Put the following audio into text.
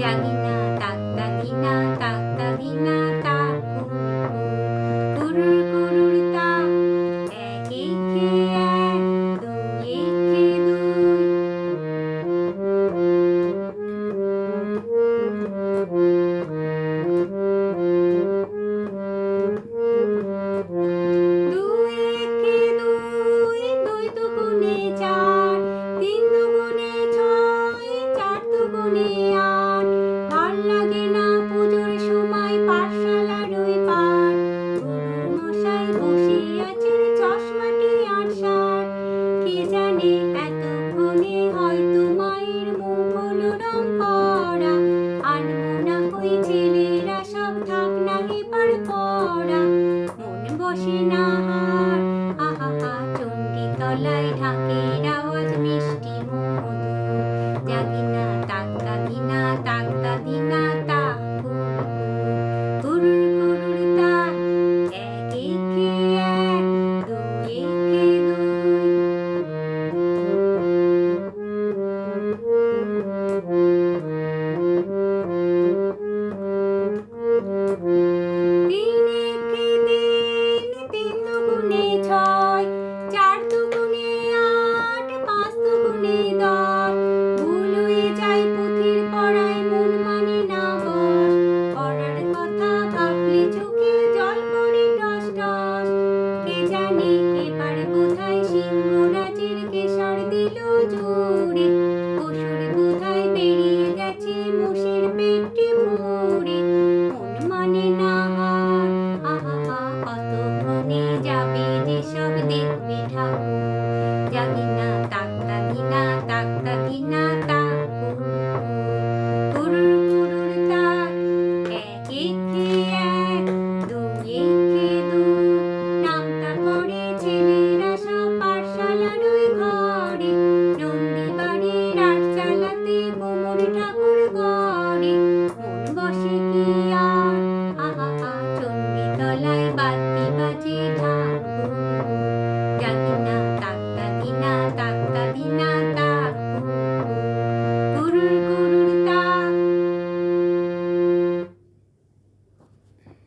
Yeah. করা আর মোনা কই ছেলেরা সব থাক নাহি পার আহা চণ্ডী তলায় ঢাকের আওয়াজ মিষ্টি মধু জাগি